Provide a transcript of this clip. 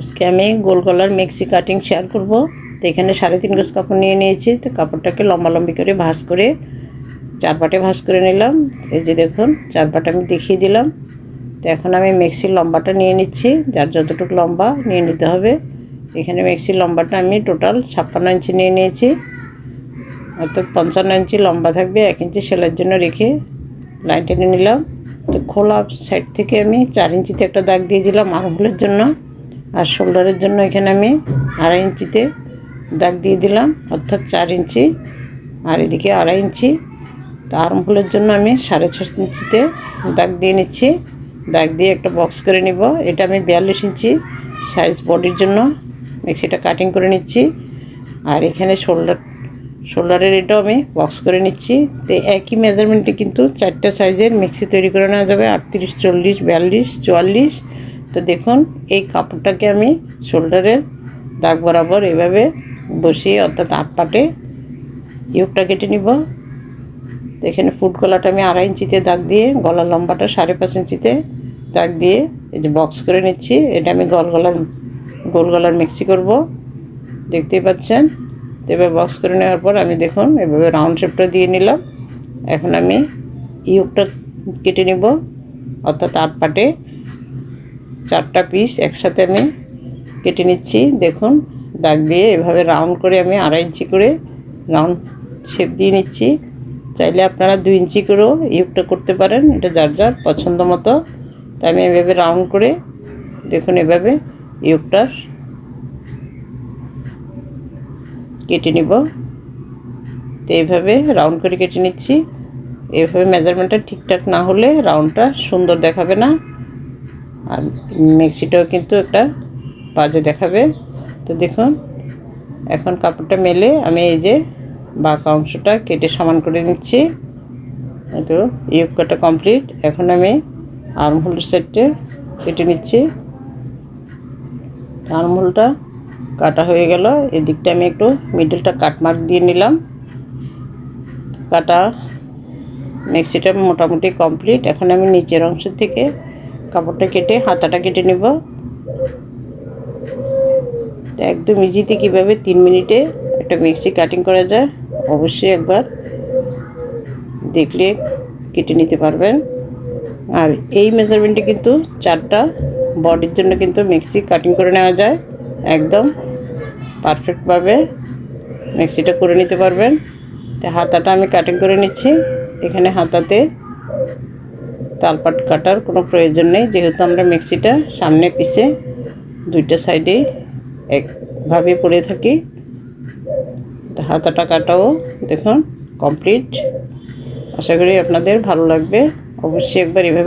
আজকে আমি গোল গলার মেক্সি কাটিং শেয়ার করব। তো এখানে সাড়ে তিন গজ কাপড় নিয়ে নিয়েছি। তো কাপড়টাকে লম্বা লম্বি করে ভাঁজ করে চার পাটে ভাঁজ করে নিলাম। এই যে দেখুন চার পাটে আমি দেখিয়ে দিলাম। তো এখন আমি মিক্সির লম্বাটা নিয়ে নিচ্ছি। যার যতটুকু লম্বা নিয়ে নিতে হবে। এখানে মেক্সির লম্বাটা আমি টোটাল ছাপ্পান্ন ইঞ্চি নিয়ে নিয়েছি। অর্থাৎ পঞ্চান্ন ইঞ্চি লম্বা থাকবে, এক ইঞ্চি সেলাইয়ের জন্য রেখে লাইন টেনে নিলাম। তো খোলা সাইড থেকে আমি চার ইঞ্চিতে একটা দাগ দিয়ে দিলাম আরমহোলের জন্য। আর শোল্ডারের জন্য এখানে আমি আড়াই ইঞ্চিতে দাগ দিয়ে দিলাম, অর্থাৎ চার ইঞ্চি। আর এদিকে আড়াই ইঞ্চি। তা আরমহোলের জন্য আমি সাড়ে ছ ইঞ্চিতে দাগ দিয়ে নিচ্ছি। দাগ দিয়ে একটা বক্স করে নিব। এটা আমি বিয়াল্লিশ ইঞ্চি সাইজ বডির জন্য মিক্সিটা কাটিং করে নিচ্ছি। আর এখানে শোল্ডার, শোল্ডারের এটাও আমি বক্স করে নিচ্ছি। তো একই মেজারমেন্টে কিন্তু চারটে সাইজের মিক্সি তৈরি করে নেওয়া যাবে। আটত্রিশ, চল্লিশ, বিয়াল্লিশ, চুয়াল্লিশ তো দেখুন, এই কাপড়টাকে আমি শোল্ডারের দাগ বরাবর এভাবে বসিয়ে, অর্থাৎ আট পাটে ইউকটা কেটে নিব। এখানে ফুট গলাটা আমি আড়াই ইঞ্চিতে দাগ দিয়ে গলার লম্বাটা সাড়ে পাঁচ ইঞ্চিতে দাগ দিয়ে এই যে বক্স করে নিচ্ছি। এটা আমি গল গলার, গোল গলার মিক্সি করব। দেখতেই পাচ্ছেন? তো এবার বক্স করে নেওয়ার পর আমি দেখুন, এভাবে রাউন্ড শেপটা দিয়ে নিলাম। এখন আমি ইউকটা কেটে নিব, অর্থাৎ আট পাটে চারটা পিস একসাথে আমি কেটে নিচ্ছি। দেখুন, দাগ দিয়ে এভাবে রাউন্ড করে আমি আড়াই ইঞ্চি করে রাউন্ড শেপ দিয়ে নিচ্ছি। চাইলে আপনারা দুই ইঞ্চি করেও ইউকটা করতে পারেন, এটা যার যার পছন্দ মতো। তাই আমি এভাবে রাউন্ড করে দেখুন এভাবে ইউকটার কেটে নিব। তো এইভাবে রাউন্ড করে কেটে নিচ্ছি। এভাবে মেজারমেন্টটা ঠিকঠাক না হলে রাউন্ডটা সুন্দর দেখাবে না। আর মিক্সিটাও কিন্তু একটা বাজে দেখাবে। তো দেখুন, এখন কাপড়টা মেলে আমি এই যে বাঁকা অংশটা কেটে সমান করে নিচ্ছি। তো কাটা কমপ্লিট এখন আমি আর্মহোল সেটে কেটে নিচ্ছি। আর্মহোলটা কাটা হয়ে গেল। এদিকটা আমি একটু মিডলটা কাটমার্ক দিয়ে নিলাম। কাটা মিক্সিটা মোটামুটি কমপ্লিট এখন আমি নিচের অংশ থেকে কাপড়টা কেটে, হাতাটা কেটে নেব। একদম ইজিতে কীভাবে তিন মিনিটে একটা মিক্সি কাটিং করা যায়, অবশ্যই একবার দেখলে কেটে নিতে পারবেন। আর এই মেজারমেন্টে কিন্তু চারটা বডির জন্য কিন্তু মিক্সি কাটিং করে নেওয়া যায়। একদম পারফেক্টভাবে মিক্সিটা করে নিতে পারবেন। হাতাটা আমি কাটিং করে নিচ্ছি। এখানে হাতাতে তালপাট কাটার কোনো প্রয়োজন নেই। যেহেতু আমরা মিক্সিটা সামনে পিছে দুইটা সাইডে একভাবে পড়ে থাকি। হাতাটা কাটাও দেখুন, কমপ্লিট। আশা করি আপনাদের ভালো লাগবে। অবশ্যই একবার এভাবে